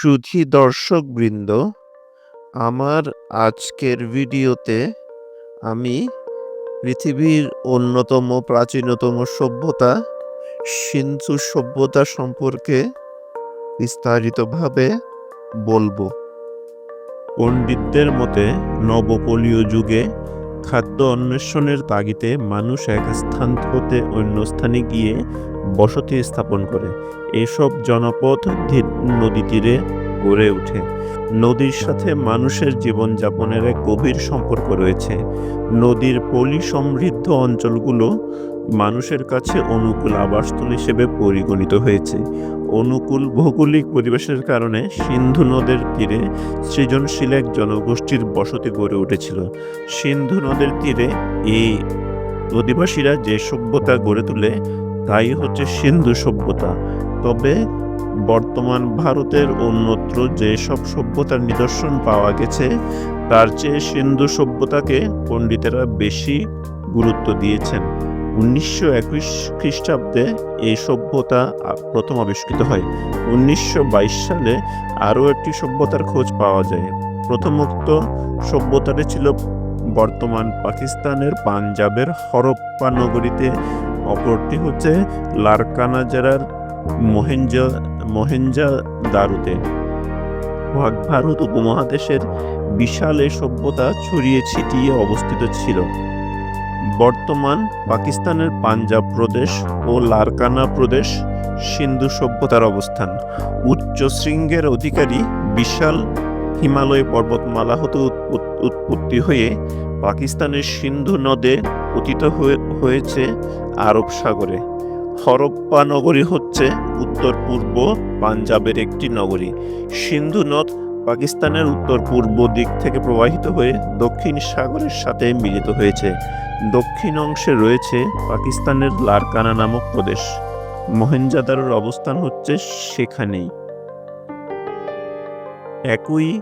সুধী দর্শকবৃন্দ, আমার আজকের ভিডিওতে আমি পৃথিবীর অন্যতম প্রাচীনতম সভ্যতা, সিন্ধু সভ্যতা সম্পর্কে বিস্তারিতভাবে বলব। পণ্ডিতদের মতে নবপলীয় যুগে খাদ্য অন্বেষণের তাগিদে মানুষ এক স্থান হতে অন্য স্থানে গিয়ে বসতি স্থাপন করে। এসব জনপদ নদী তীরে গড়ে ওঠে। নদীর সাথে মানুষের জীবনযাপনের এক গভীর সম্পর্ক রয়েছে। নদীর পলি সমৃদ্ধ অঞ্চলগুলো মানুষের কাছে অনুকূল আবাসস্থল হিসেবে পরিগণিত হয়েছে। অনুকূল ভৌগোলিক পরিবেশের কারণে সিন্ধু নদের তীরে সৃজনশীল এক জনগোষ্ঠীর বসতি গড়ে উঠেছিল। সিন্ধু নদের তীরে এই অধিবাসীরা যে সভ্যতা গড়ে তোলে তাই হচ্ছে সিন্ধু সভ্যতা। তবে বর্তমান ভারতের অন্যত্র যেসব সভ্যতার নিদর্শন পাওয়া গেছে, তার চেয়ে সিন্ধু সভ্যতাকে পণ্ডিতেরা বেশি গুরুত্ব দিয়েছেন। উনিশশো একুশ খ্রিস্টাব্দে এই সভ্যতা প্রথম আবিষ্কৃত হয়। উনিশশো বাইশ সালে আরও একটি সভ্যতার খোঁজ পাওয়া যায়। প্রথমোক্ত সভ্যতাটি ছিল বর্তমান পাকিস্তানের পাঞ্জাবের হরপ্পা নগরীতে অপরটি হচ্ছে লারকানা জেলার মহেঞ্জা মহেঞ্জা দারুতে। ভারত উপমহাদেশের বিশাল এই সভ্যতা ছড়িয়ে ছিটিয়ে অবস্থিত ছিল। বর্তমান পাকিস্তানের পাঞ্জাব প্রদেশ ও লারকানা প্রদেশ সিন্ধু সভ্যতার অবস্থান। উচ্চ শৃঙ্গের অধিকারী বিশাল হিমালয় পর্বতমালা হতে উৎপত্তি হয়ে পাকিস্তানের সিন্ধু নদে পতিত হয়েছে আরব সাগরে। হরপ্পা নগরী হচ্ছে উত্তর পূর্ব পাঞ্জাবের একটি নগরী। সিন্ধু নদ পাকিস্তানের উত্তর পূর্ব দিক থেকে প্রবাহিত হয়ে দক্ষিণ সাগরের সাথে মিলিত হয়েছে। দক্ষিণ অংশে রয়েছে পাকিস্তানের লারকানা নামক প্রদেশ। মহেঞ্জাদারোর অবস্থান হচ্ছে সেখানেই। একই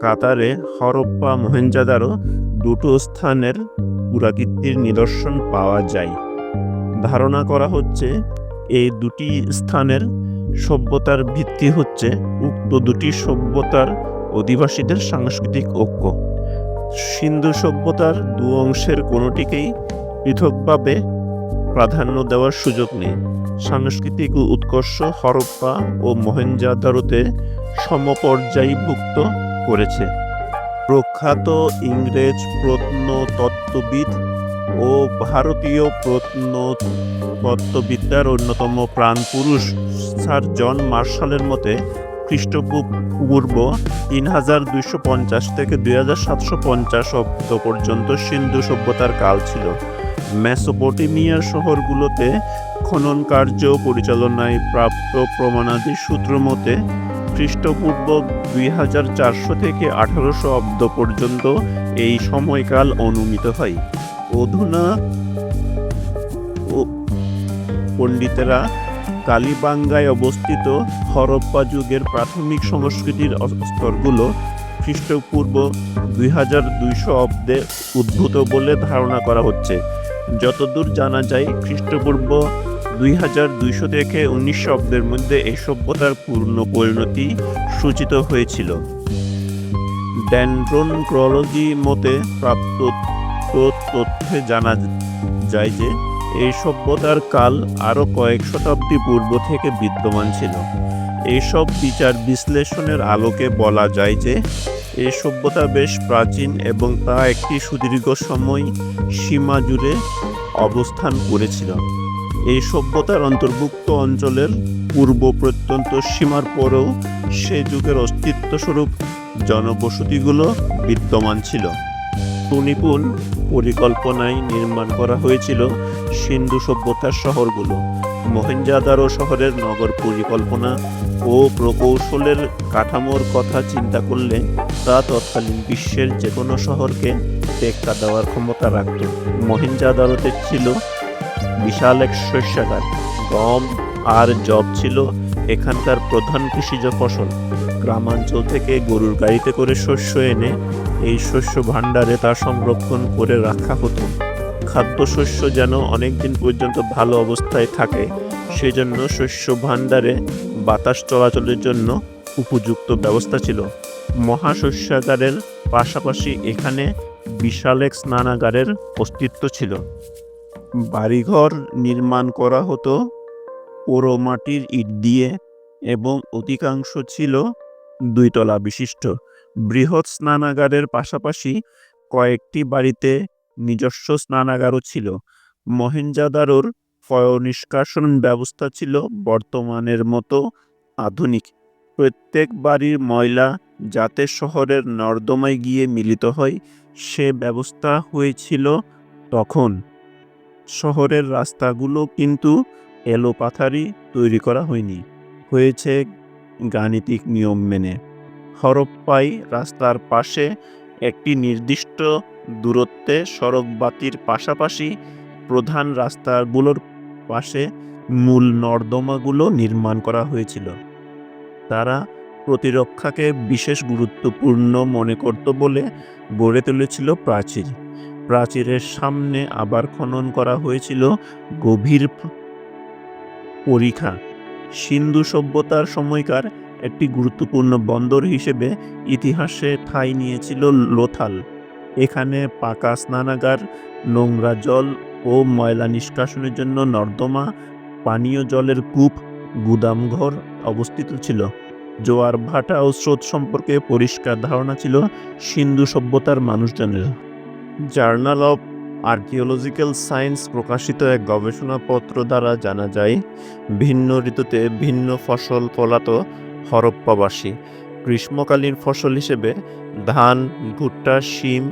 কাতারে হরপ্পা মহেঞ্জাদারো দুটো স্থানের পুরাকীর্তির নিদর্শন পাওয়া যায়। ধারণা করা হচ্ছে, এই দুটি স্থানের সভ্যতার ভিত্তি হচ্ছে উক্ত দুটি সভ্যতার অধিবাসীদের সাংস্কৃতিক ঐক্য। সিন্ধু সভ্যতার দু অংশের কোনোটিকেই পৃথকভাবে প্রাধান্য দেওয়ার সুযোগ নেই। সাংস্কৃতিক উৎকর্ষ হরপ্পা ও মহেঞ্জাদারোতে সমপর্যায়ভুক্ত করেছে। প্রখ্যাত ইংরেজ প্রত্নতত্ত্ববিদ ও ভারতীয় প্রত্নতত্ত্ববিদ্যার অন্যতম প্রাণপুরুষ স্যার জন মার্শালের মতে, খ্রিস্টপূর্ব পূর্ব তিন হাজার দুইশো পঞ্চাশ থেকে দুই হাজার সাতশো পঞ্চাশ অব্দ পর্যন্ত সিন্ধু সভ্যতার কাল ছিল। মেসোপটেমিয়ার শহরগুলোতে খনন কার্য পরিচালনায় প্রাপ্ত প্রমাণাদি সূত্র মতে খ্রিস্টপূর্ব দুই হাজার চারশো থেকে আঠারোশো অব্দ পর্যন্ত এই সময়কাল অনুমিত হয়। অধুনা পণ্ডিতেরা কালীবাঙ্গায় অবস্থিত হরপ্পা যুগের প্রাথমিক সংস্কৃতির স্তরগুলো খ্রিস্টপূর্ব দুই হাজার দুইশো অব্দে উদ্ভূত বলে ধারণা করা হচ্ছে। যতদূর জানা যায়, খ্রিস্টপূর্ব দুই হাজার দুইশো থেকে উনিশশো অব্দের মধ্যে এই সভ্যতার পূর্ণ পরিণতি সূচিত হয়েছিল। ড্যান্ড্রোনক্রোলজি মতে প্রাপ্ত তথ্যে জানা যায় যে, এই সভ্যতার কাল আরও কয়েক শতাব্দী পূর্ব থেকে বিদ্যমান ছিল। এইসব বিচার বিশ্লেষণের আলোকে বলা যায় যে এই সভ্যতা বেশ প্রাচীন এবং তা একটি সুদীর্ঘ সময় সীমা জুড়ে অবস্থান করেছিল। এই সভ্যতার অন্তর্ভুক্ত অঞ্চলের পূর্ব প্রত্যন্ত সীমার পরেও সে যুগের অস্তিত্বস্বরূপ জনবসতিগুলো বিদ্যমান ছিল। সুনিপুণ পরিকল্পনায় নির্মাণ করা হয়েছিল সিন্ধু সভ্যতার শহরগুলো। মহেঞ্জাদারো শহরের নগর পরিকল্পনা ও প্রকৌশলের কাঠামোর কথা চিন্তা করলে তা তৎকালীন বিশ্বের যে কোনো শহরকে টেক্কা দেওয়ার ক্ষমতা রাখত। মহেঞ্জাদারোতে ছিল বিশাল এক শস্যাগার। গম আর জব ছিল এখানকার প্রধান কৃষিজ ফসল। গ্রামাঞ্চল থেকে গরুর গাড়িতে করে শস্য এনে এই শস্য ভাণ্ডারে তা সংরক্ষণ করে রাখা হতো। খাদ্যশস্য যেন অনেক দিন পর্যন্ত ভালো অবস্থায় থাকে, সেজন্য শস্য ভাণ্ডারে বাতাস চলাচলের জন্য উপযুক্ত ব্যবস্থা ছিল। মহাশস্যাগারের পাশাপাশি এখানে বিশাল এক স্নানাগারের অস্তিত্ব ছিল। বাড়িঘর নির্মাণ করা হতো পোড়ো মাটির ইট দিয়ে এবং অধিকাংশ ছিল দুইতলা বিশিষ্ট। বৃহৎ স্নানাগারের পাশাপাশি কয়েকটি বাড়িতে নিজস্ব স্নানাগারও ছিল। মহেঞ্জাদারোর পয়ঃনিষ্কাশন ব্যবস্থা ছিল বর্তমানের মতো আধুনিক। প্রত্যেক বাড়ির ময়লা যাতে শহরের নর্দমায় গিয়ে মিলিত হয়, সে ব্যবস্থা হয়েছিল তখন। শহরের রাস্তাগুলো কিন্তু এলোপাথারি তৈরি করা হয়নি। হয়েছে গাণিতিক নিয়ম মেনে। হরপ্পাই রাস্তার পাশে একটি নির্দিষ্ট দূরত্বে সড়ক বাতির পাশাপাশি প্রধান রাস্তাগুলোর পাশে মূল নর্দমাগুলো নির্মাণ করা হয়েছিল। তারা প্রতিরক্ষাকে বিশেষ গুরুত্বপূর্ণ মনে করত বলে গড়ে তুলেছিল প্রাচীর। প্রাচীরের সামনে আবার খনন করা হয়েছিল গভীর পরীক্ষা। সিন্ধু সভ্যতার সময়কার একটি গুরুত্বপূর্ণ বন্দর হিসেবে ইতিহাসে ঠাঁই নিয়েছিল লোথাল। এখানে পাকা স্নানাগার, নোংরা জল ও ময়লা নিষ্কাশনের জন্য নর্দমা, পানীয় জলের কূপ গুদামঘর অবস্থিত ছিল। জোয়ার ভাটা ও স্রোত সম্পর্কে পরিষ্কার ধারণা ছিল সিন্ধু সভ্যতার মানুষজনের জার্নাল অফ আর্কিওলজিক্যাল সায়েন্স প্রকাশিত এক গবেষণাপত্র দ্বারা জানা যায়, ভিন্ন ঋতুতে ভিন্ন ফসল ফলাত হরপ্পাবাসী। গ্রীষ্মকালীন ফসল হিসেবে ধান, ভুট্টা, শিম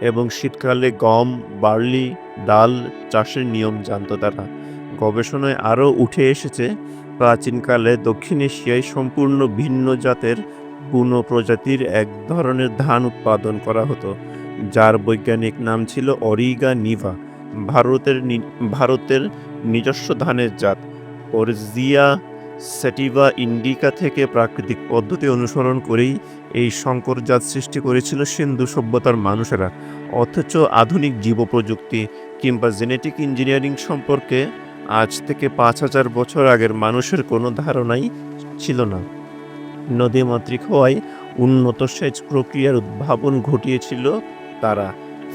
এবং শীতকালে গম, বার্লি, ডাল চাষের নিয়ম জানত তারা। গবেষণায় আরও উঠে এসেছে, প্রাচীনকালে দক্ষিণ এশিয়ায় সম্পূর্ণ ভিন্ন জাতের বুনো প্রজাতির এক ধরনের ধান উৎপাদন করা হতো। যার বৈজ্ঞানিক নাম ছিল অরিগা নিভা ভারতের ভারতের নিজস্ব ধানের জাত। অরজিয়া সেটিভা ইন্ডিকা থেকে প্রাকৃতিক পদ্ধতি অনুসরণ করেই এই সংকর জাত সৃষ্টি করেছিল সিন্ধু সভ্যতার মানুষেরা। অথচ আধুনিক জীব প্রযুক্তি কিংবা জেনেটিক ইঞ্জিনিয়ারিং সম্পর্কে আজ থেকে পাঁচ হাজার বছর আগের মানুষের কোনো ধারণাই ছিল না। নদীমাতৃক হওয়ায় উন্নত সেচ প্রক্রিয়ার উদ্ভাবন ঘটিয়েছিল তারা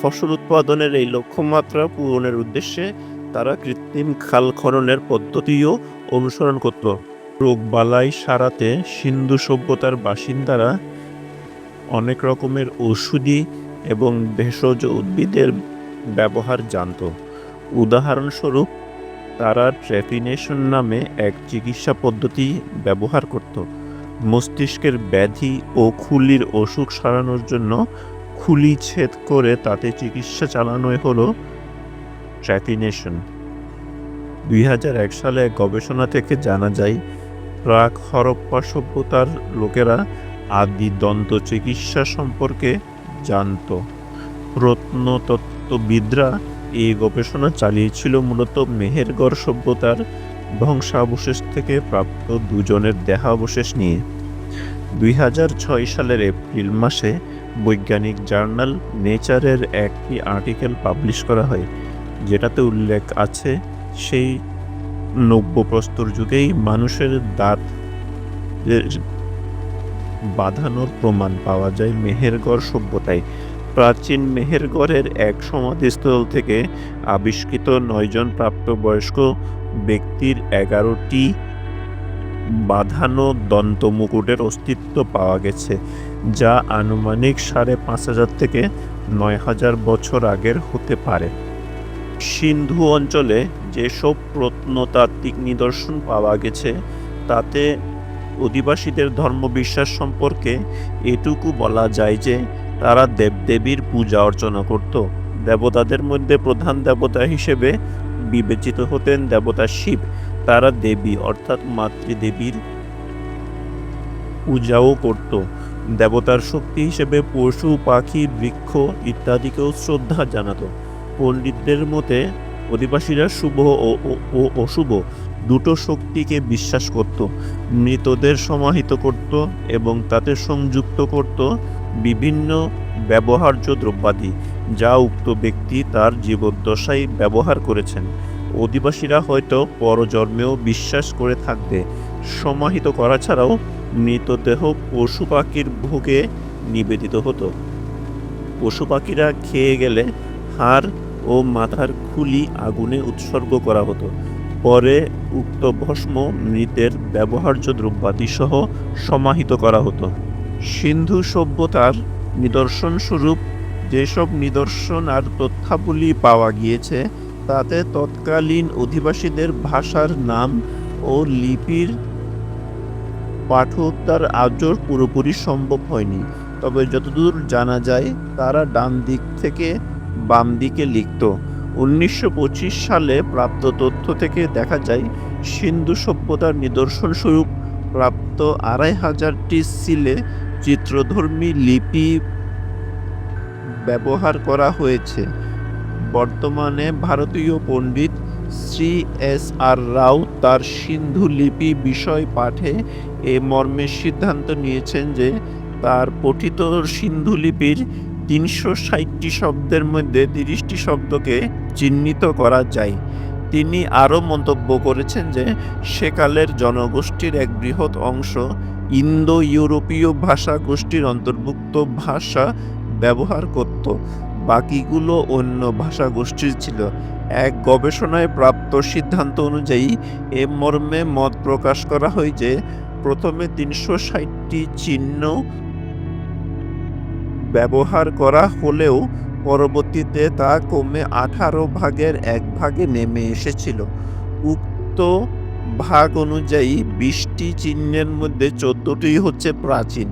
ফসল উৎপাদনের এই লক্ষ্যমাত্রা পূরণের উদ্দেশ্যে তারা কৃত্রিম খাল খননের পদ্ধতিও অনুসরণ করত। রোগবালাই সারাতে সিন্ধু সভ্যতার বাসিন্দারা অনেক রকমের ওষুধি এবং ভেষজ উদ্ভিদের ব্যবহার জানত। উদাহরণস্বরূপ, তারা ট্রেপিনেশন নামে এক চিকিৎসা পদ্ধতি ব্যবহার করত। মস্তিষ্কের ব্যাধি ও খুলির অসুখ সারানোর জন্য খুলি ছেদ করে তাতে চিকিৎসা চালানোই হলো ট্র্যাপিনেশন দুই সালে এক গবেষণা থেকে জানা যায়, প্রাক হরপ্পা সভ্যতার লোকেরা আদি দন্ত চিকিৎসা সম্পর্কে জানত। প্রত্নতত্ত্ববিদরা এই গবেষণা চালিয়েছিল মূলত মেহেরগড় সভ্যতার ধ্বংসাবশেষ থেকে প্রাপ্ত দুজনের দেহাবশেষ নিয়ে। দুই হাজার ছয় সালের এপ্রিল মাসে বৈজ্ঞানিক জার্নাল নেচারের একটি আর্টিকেল পাবলিশ করা হয়, যেটাতে উল্লেখ আছে সেই নব্য প্রস্তর যুগেই মানুষের দাঁত বাঁধানোর প্রমাণ পাওয়া যায় মেহেরগড় সভ্যতায়। প্রাচীন মেহেরগড়ের এক সমাধিস্থল থেকে আবিষ্কৃত নয়জন প্রাপ্তবয়স্ক ব্যক্তির এগারোটি বাঁধানো দন্ত মুকুটের অস্তিত্ব পাওয়া গেছে। যা আনুমানিক সাড়ে পাঁচ হাজার থেকে নয় হাজার বছর আগের হতে পারে। সিন্ধু অঞ্চলে যেসব প্রত্নতাত্ত্বিক নিদর্শন পাওয়া গেছে, তাতে অধিবাসীদের ধর্মবিশ্বাস সম্পর্কে এটুকু বলা যায় যে, তারা দেবদেবীর পূজা অর্চনা করত। দেবতাদের মধ্যে প্রধান দেবতা হিসেবে বিবেচিত হতেন দেবতা শিব। তারা দেবী, অর্থাৎ মাতৃদেবীর পূজাও করত। দেবতার শক্তি হিসেবে পশু, পাখি, বৃক্ষ ইত্যাদিকেও শ্রদ্ধা জানাতো। পণ্ডিতদের মতে, অধিবাসীরা শুভ ও অশুভ দুটো শক্তিকে বিশ্বাস করত, মৃতদের সমাহিত করত এবং তাতে সংযুক্ত করত বিভিন্ন ব্যবহার্য দ্রব্যাদি, যা উক্ত ব্যক্তি তার জীবদ্দশায় ব্যবহার করেছেন। অধিবাসীরা হয়তো পরজন্মেও বিশ্বাস করে থাকবে। সমাহিত করা ছাড়াও মৃতদেহ পশু পাখির ভোগে নিবেদিত হতো। পশু পাখিরা খেয়ে গেলে হাড় ও মাথার খুলি আগুনে উৎসর্গ করা হতো। পরে উক্ত ভস্ম মৃতের ব্যবহার্য দ্রব্যাদি সহ সমাহিত করা হতো। সিন্ধু সভ্যতার নিদর্শন স্বরূপ যেসব নিদর্শন আর তথ্যাবলী পাওয়া গিয়েছে, তাতে তৎকালীন অধিবাসীদের ভাষার নাম ও লিপির পাঠোদ্ধার আজও পুরোপুরি সম্ভব হয়নি। তবে যতদূর জানা যায়, তারা ডান দিক থেকে বাম দিকে লিখত। উনিশশো পঁচিশ সালে প্রাপ্ত তথ্য থেকে দেখা যায়, সিন্ধু সভ্যতার নিদর্শন স্বরূপ প্রাপ্ত আড়াই হাজারটি সিলে চিত্রধর্মী লিপি ব্যবহার করা হয়েছে। বর্তমানে ভারতীয় পণ্ডিত শ্রী এস আর রাও তার সিন্ধু লিপি বিষয় পাঠে এ মর্মে সিদ্ধান্ত নিয়েছেন যে তার পঠিত সিন্ধু লিপির তিনশো ষাটটি শব্দের মধ্যে তিরিশটি শব্দকে চিহ্নিত করা যায়। তিনি আরও মন্তব্য করেছেন যে সেকালের জনগোষ্ঠীর এক বৃহৎ অংশ ইন্দো ইউরোপীয় ভাষা গোষ্ঠীর অন্তর্ভুক্ত ভাষা ব্যবহার করত। বাকিগুলো অন্য ভাষা গোষ্ঠীর ছিল। এক গবেষণায় প্রাপ্ত সিদ্ধান্ত অনুযায়ী, এ মর্মে মত প্রকাশ করা হয় যে, প্রথমে তিনশো ষাটটি চিহ্ন ব্যবহার করা হলেও পরবর্তীতে তা কমে আঠারো ভাগের এক ভাগে নেমে এসেছিল। উক্ত ভাগ অনুযায়ী বিশটি চিহ্নের মধ্যে চোদ্দটি হচ্ছে প্রাচীন।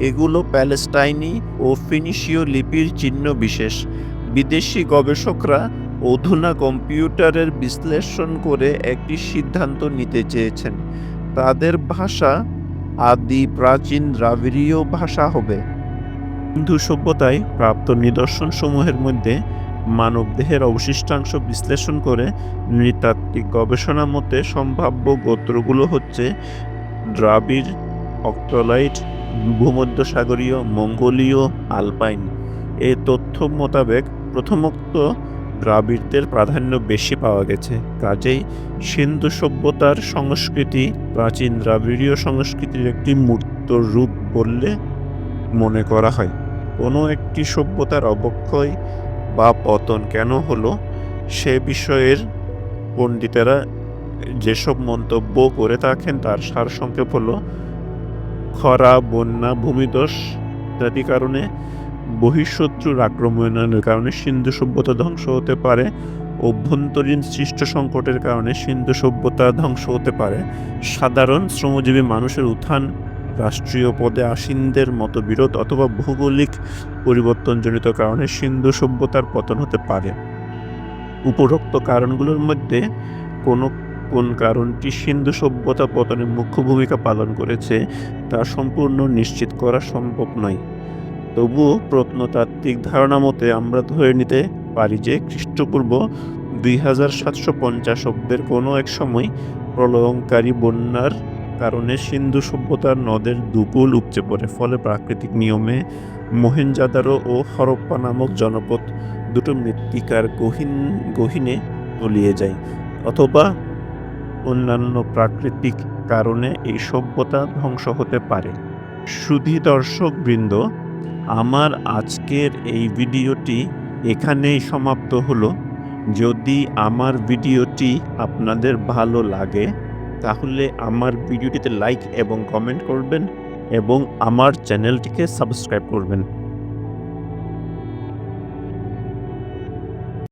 এগুলো প্যালেস্টাইনি ও ফিনিশীয় লিপির চিহ্ন বিশেষ। বিদেশি গবেষকরা অধুনা কম্পিউটারের বিশ্লেষণ করে একটি সিদ্ধান্ত নিতে চেয়েছেন। তাদের ভাষা আদি প্রাচীন দ্রাবিড়ীয় ভাষা হবে। হিন্দু সভ্যতায় প্রাপ্ত নিদর্শন সমূহের মধ্যে মানবদেহের অবশিষ্টাংশ বিশ্লেষণ করে নৃতাত্ত্বিক গবেষণা মতে সম্ভাব্য গোত্রগুলো হচ্ছে দ্রাবিড়, অক্টোলাইট, ভূমধ্যসাগরীয়, মঙ্গোলীয়, আলপাইন। এই তথ্য মোতাবেক প্রথমোক্ত দ্রাবিড়দের প্রাধান্য বেশি পাওয়া গেছে। কাজেই সিন্ধু সভ্যতার সংস্কৃতি প্রাচীন দ্রাবিড়ীয় সংস্কৃতির একটি মূর্ত রূপ বললে মনে করা হয়। কোনো একটি সভ্যতার অবক্ষয় বা পতন কেন হলো, সে বিষয়ের পণ্ডিতেরা যেসব মন্তব্য করে থাকেন তার সারসংক্ষেপ হলো, খরা, বন্যা, ভূমিদোষ ইত্যাদি কারণে বহিঃশত্রুর আক্রমণের কারণে সিন্ধু সভ্যতা ধ্বংস হতে পারে, অভ্যন্তরীণ সৃষ্ট সংকটের কারণে সিন্ধু সভ্যতা ধ্বংস হতে পারে। সাধারণ শ্রমজীবী মানুষের উত্থান রাষ্ট্রীয় পদে আসীনদের মতো বিরোধ অথবা ভৌগোলিক পরিবর্তনজনিত কারণে সিন্ধু সভ্যতার পতন হতে পারে। উপরোক্ত কারণগুলোর মধ্যে কোনো, কোন কারণটি সিন্ধু সভ্যতা পতনে মুখ্য ভূমিকা পালন করেছে তা সম্পূর্ণ নিশ্চিত করা সম্ভব নয়। তবুও প্রত্নতাত্ত্বিক ধারণা মতে আমরা ধরে নিতে পারি যে খ্রিস্টপূর্ব দুই হাজার সাতশো পঞ্চাশ অব্দের কোনো এক সময় প্রলয়ঙ্কারী বন্যার কারণে সিন্ধু সভ্যতার নদের দুকুল উপচে পড়ে। ফলে প্রাকৃতিক নিয়মে মহেঞ্জাদারো ও হরপ্পা নামক জনপদ দুটো মৃত্তিকার গহীন, গহীনে তলিয়ে যায় অথবা অন্যান্য প্রাকৃতিক কারণে এই সভ্যতা ধ্বংস হতে পারে। সুধী দর্শক বৃন্দ আমার আজকের এই ভিডিওটি এখানেই সমাপ্ত হলো। যদি আমার ভিডিওটি আপনাদের ভালো লাগে তাহলে আমার ভিডিওটিতে লাইক এবং কমেন্ট করবেন এবং আমার চ্যানেলটিকে সাবস্ক্রাইব করবেন।